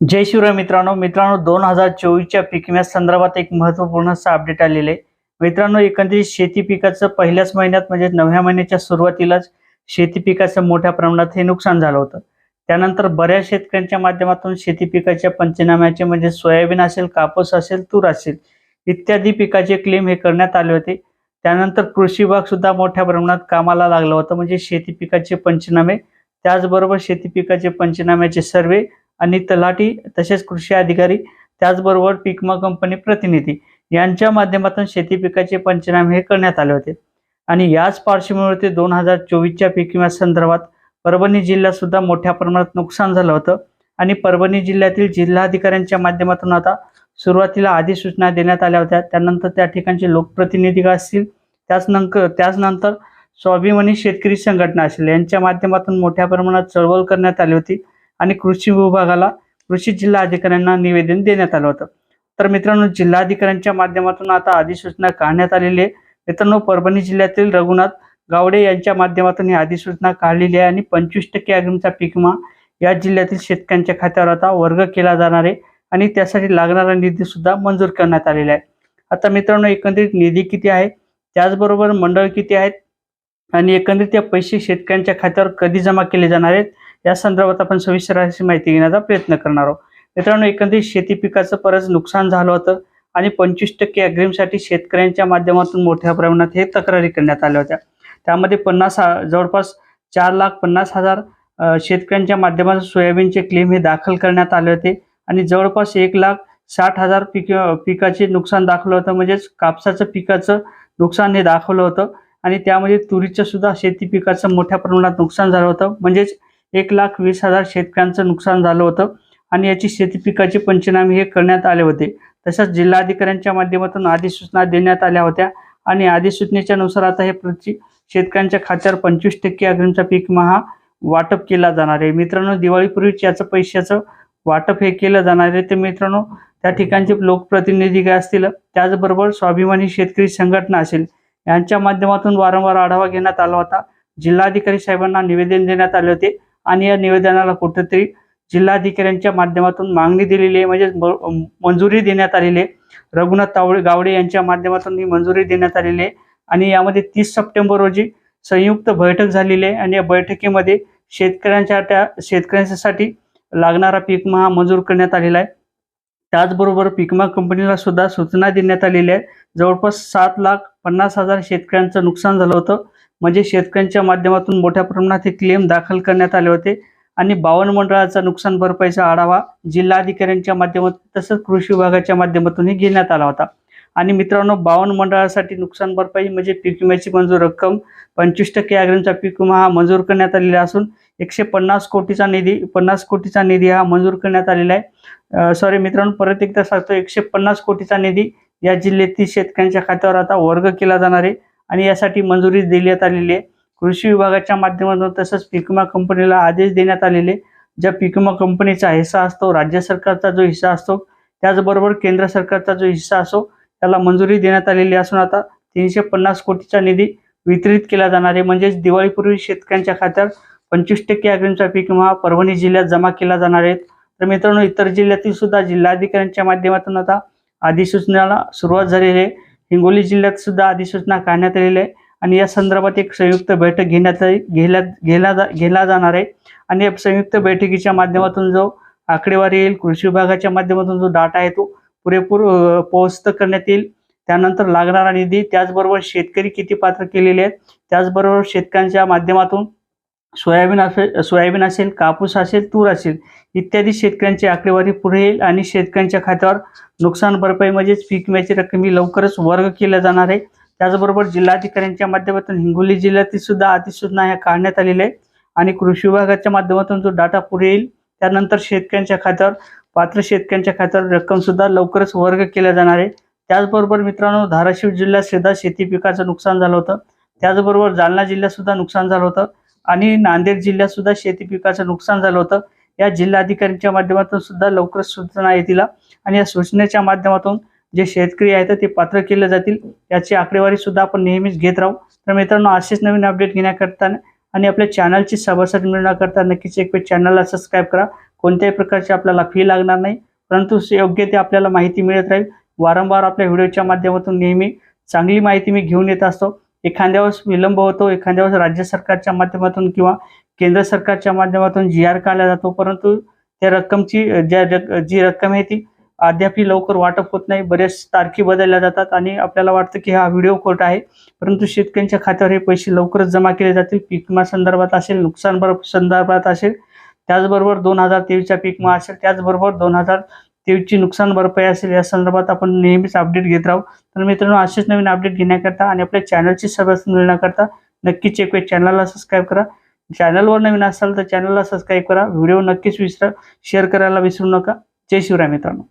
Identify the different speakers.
Speaker 1: जय शिवराय मित्रांनो. मित्रांनो दोन हजार चोवीसच्या पीक विम्या संदर्भात एक महत्त्वपूर्ण असं अपडेट आलेलं आहे. मित्रांनो एकंदरीत शेती पिकाचं पहिल्याच महिन्यात म्हणजे नवव्या महिन्याच्या सुरुवातीलाच शेती पिकाचं मोठ्या प्रमाणात हे नुकसान झालं होतं. त्यानंतर बऱ्याच शेतकऱ्यांच्या माध्यमातून शेती पिकाच्या पंचनाम्याचे म्हणजे सोयाबीन असेल कापूस असेल तूर असेल इत्यादी पिकाचे क्लेम हे करण्यात आले होते. त्यानंतर कृषी विभाग सुद्धा मोठ्या प्रमाणात कामाला लागलं होतं. म्हणजे शेती पिकाचे पंचनामे त्याचबरोबर शेती पिकाचे पंचनाम्याचे सर्वे आणि तलाठी तसेच कृषी अधिकारी त्याचबरोबर पिकमा कंपनी प्रतिनिधी यांच्या माध्यमातून शेती पिकाचे पंचनामे हे करण्यात आले होते. आणि याच पार्श्वभूमीवरती दोन हजार चोवीसच्या पीक विमा संदर्भात परभणी जिल्ह्यात सुद्धा मोठ्या प्रमाणात नुकसान झालं होतं. आणि परभणी जिल्ह्यातील जिल्हाधिकाऱ्यांच्या माध्यमातून आता सुरुवातीला अधिसूचना देण्यात आल्या होत्या. त्यानंतर त्या ठिकाणचे लोकप्रतिनिधी असतील त्याच नंतर त्याचनंतर स्वाभिमानी शेतकरी संघटना असेल यांच्या माध्यमातून मोठ्या प्रमाणात चळवळ करण्यात आली होती. आणि कृषी विभागाला कृषी जिल्हा अधिकाऱ्यांना निवेदन देण्यात आलं होतं. तर मित्रांनो जिल्हाधिकाऱ्यांच्या माध्यमातून आता अधिसूचना काढण्यात आलेली आहे. मित्रांनो परभणी जिल्ह्यातील रघुनाथ गावडे यांच्या माध्यमातून ही अधिसूचना काढलेली आहे आणि पंचवीस टक्के अग्रिमचा पीक विमा या जिल्ह्यातील शेतकऱ्यांच्या खात्यावर आता वर्ग केला जाणार आहे आणि त्यासाठी लागणारा निधी सुद्धा मंजूर करण्यात आलेला आहे. आता मित्रांनो एकंदरीत निधी किती आहे? त्याचबरोबर मंडळ किती आहेत? आणि एकंदरीत त्या पैसे शेतकऱ्यांच्या खात्यावर कधी जमा केले जाणार आहेत या संदर्भात आपण सविस्तर अशी माहिती घेण्याचा प्रयत्न करणार आहोत. मित्रांनो एकंदरीत शेती पिकाचं परत नुकसान झालं होतं आणि पंचवीस टक्के अग्रिमसाठी शेतकऱ्यांच्या माध्यमातून मोठ्या प्रमाणात हे तक्रारी करण्यात आल्या होत्या. त्यामध्ये पन्नास हा- जवळपास चार लाख पन्नास हजार शेतकऱ्यांच्या माध्यमातून सोयाबीनचे क्लेम हे दाखल करण्यात आले होते आणि जवळपास एक लाख साठ हजार पिक पिकाचे नुकसान दाखवलं होतं म्हणजेच कापसाचं पिकाचं नुकसान हे दाखवलं होतं. आणि त्यामध्ये तुरीचं सुद्धा शेती पिकाचं मोठ्या प्रमाणात नुकसान झालं होतं. म्हणजेच एक लाख वीस हजार शेतकऱ्यांचं नुकसान झालं होतं आणि याची शेती पिकाचे पंचनामे हे करण्यात आले होते. तसंच जिल्हाधिकाऱ्यांच्या माध्यमातून अधिसूचना देण्यात आल्या होत्या आणि अधिसूचनेच्या नुसार आता हे प्रति शेतकऱ्यांच्या खात्यावर पंचवीस टक्के अग्रिमचा पीक महा वाटप केला जाणार आहे. मित्रांनो दिवाळीपूर्वीच याचं पैशाचं वाटप हे केलं जाणार आहे. तर मित्रांनो त्या ठिकाणचे लोकप्रतिनिधी काय असतील? त्याचबरोबर स्वाभिमानी शेतकरी संघटना असेल यांच्या माध्यमातून वारंवार आढावा घेण्यात आला होता. जिल्हाधिकारी साहेबांना निवेदन देण्यात आले होते आणि या निवेदनाला कुठेतरी जिल्हाधिकाऱ्यांच्या माध्यमातून मागणी दिलेली आहे म्हणजे म- मंजुरी देण्यात आलेली आहे. रघुनाथ तावडे गावडे यांच्या माध्यमातून ही मंजुरी देण्यात आलेली आहे. आणि यामध्ये तीस सप्टेंबर रोजी संयुक्त बैठक झालेली आहे आणि या बैठकीमध्ये शेतकऱ्यांच्या त्या शेतकऱ्यांसाठी लागणारा पीक हा मंजूर करण्यात आलेला आहे. त्याचबरोबर पीकमा कंपनीला सुद्धा सूचना देण्यात आलेल्या आहे. जवळपास सात लाख पन्नास हजार शेतकऱ्यांचं नुकसान झालं होतं. म्हणजे शेतकऱ्यांच्या माध्यमातून मोठ्या प्रमाणात हे क्लेम दाखल करण्यात आले होते. आणि बावन मंडळाचा नुकसान भरपाईचा आढावा जिल्हाधिकाऱ्यांच्या माध्यमातून तसंच कृषी विभागाच्या माध्यमातूनही घेण्यात आला होता. आणि मित्रांनो बावन मंडळासाठी नुकसान भरपाई म्हणजे पीक विम्याची मंजूर रक्कम पंचवीस टक्के अग्रिमचा पीक विमा हा मंजूर करण्यात आलेला असून एकशे पन्नास कोटीचा निधी पन्नास कोटीचा निधी हा मंजूर करण्यात आलेला आहे. सॉरी मित्रांनो परत एकदा सांगतो एकशे पन्नास कोटीचा निधी या जिल्ह्यातील शेतकऱ्यांच्या खात्यावर आता वर्ग केला जाणार आहे आणि यासाठी मंजुरी देण्यात आलेली आहे. कृषी विभागाच्या माध्यमातून तसंच पीक विमा कंपनीला आदेश देण्यात आलेले ज्या पीक विमा कंपनीचा हिस्सा असतो राज्य सरकारचा जो हिस्सा असतो त्याचबरोबर केंद्र सरकारचा जो हिस्सा असो त्याला मंजुरी देण्यात आलेली असून आता तीनशे पन्नास कोटीचा निधी वितरित केला जाणार आहे. म्हणजेच दिवाळीपूर्वी शेतकऱ्यांच्या खात्यावर पंचवीस टक्के अग्रिमचा पीक विमा परभणी जिल्ह्यात जमा केला जाणार आहे. तर मित्रांनो इतर जिल्ह्यातील सुद्धा जिल्हाधिकाऱ्यांच्या माध्यमातून आता अधिसूचनेला सुरुवात झालेली आहे. हिंगोली जिल्ह्यात सुद्धा अधिसूचना काढण्यात आलेली आहे आणि या संदर्भात एक संयुक्त बैठक घेण्यात घेल्या घेला जा घेला जाणार आहे. आणि या संयुक्त बैठकीच्या माध्यमातून जो आकडेवारी येईल कृषी विभागाच्या माध्यमातून जो डाटा आहे तो पुरेपूर पोहोचत करण्यात येईल. त्यानंतर लागणारा निधी त्याचबरोबर शेतकरी किती पात्र केलेले आहेत त्याचबरोबर शेतकऱ्यांच्या माध्यमातून सोयाबीन असेल सोयाबीन असेल कापूस असेल तूर असेल इत्यादी शेतकऱ्यांची आकडेवारी पुढे येईल आणि शेतकऱ्यांच्या खात्यावर नुकसान भरपाई म्हणजेच पीक विम्याची रक्कम ही लवकरच वर्ग केल्या जाणार आहे. त्याचबरोबर जिल्हाधिकाऱ्यांच्या माध्यमातून हिंगोली जिल्ह्यातील सुद्धा अधिसूचना ह्या काढण्यात आलेल्या आहे आणि कृषी विभागाच्या माध्यमातून जो डाटा पुढे येईल त्यानंतर शेतकऱ्यांच्या खात्यावर पात्र शेतकऱ्यांच्या खात्यावर रक्कमसुद्धा लवकरच वर्ग केल्या जाणार आहे. त्याचबरोबर मित्रांनो धाराशिव जिल्ह्यात सुद्धा शेती पिकाचं नुकसान झालं होतं. त्याचबरोबर जालना जिल्ह्यात सुद्धा नुकसान झालं होतं. आणि नांदेड जिल्ह्यात सुद्धा शेती पिकाचं नुकसान झालं होतं. या जिल्हाधिकाऱ्यांच्या माध्यमातून सुद्धा लवकरच सूचना येतील आणि या सूचनेच्या माध्यमातून जे शेतकरी आहेत ते पात्र केले जातील. याची आकडेवारी सुद्धा आपण नेहमीच घेत राहू. तर मित्रांनो असेच नवीन अपडेट घेण्याकरता आणि आपल्या चॅनलची सभासद मिळवण्याकरता नक्कीच एक चॅनलला सबस्क्राईब करा. कोणत्याही प्रकारची आपल्याला फी लागणार नाही. परंतु योग्य ते आपल्याला माहिती मिळत राहील. वारंवार आपल्या व्हिडिओच्या माध्यमातून नेहमी चांगली माहिती मी घेऊन येत असतो. एखाद्या वेळेस विलंब होतो एखाद्या वेळेस राज्य सरकारच्या माध्यमातून किंवा केंद्र सरकारच्या माध्यमातून जी आर काढला जातो परंतु त्या रक्कमची ज्या जी रक्कम आहे ती अद्यापही लवकर वाटप होत नाही. बरेच तारखी बदलल्या जातात आणि आपल्याला वाटतं की हा व्हिडिओ खोटा आहे परंतु शेतकऱ्यांच्या खात्यावर हे पैसे लवकरच जमा केले जातील. पीक विमा संदर्भात असेल नुकसान संदर्भात असेल त्याचबरोबर दोन हजार तेवीसचा पीक विमा असेल त्याचबरोबर दोन हजार तेची नुकसान भरपाई असेल या संदर्भात आपण नेहमीच अपडेट घेत राहू. तर मित्रांनो असेच नवीन अपडेट घेण्याकरता आणि आपल्या चॅनलची सर्विस मिळण्याकरता नक्कीच एक वेळ चॅनलला सबस्क्राईब करा. चॅनलवर नवीन असाल तर चॅनलला सबस्क्राईब करा. व्हिडिओ नक्कीच विसरा शेअर करायला विसरू नका. जय शिवराय मित्रांनो.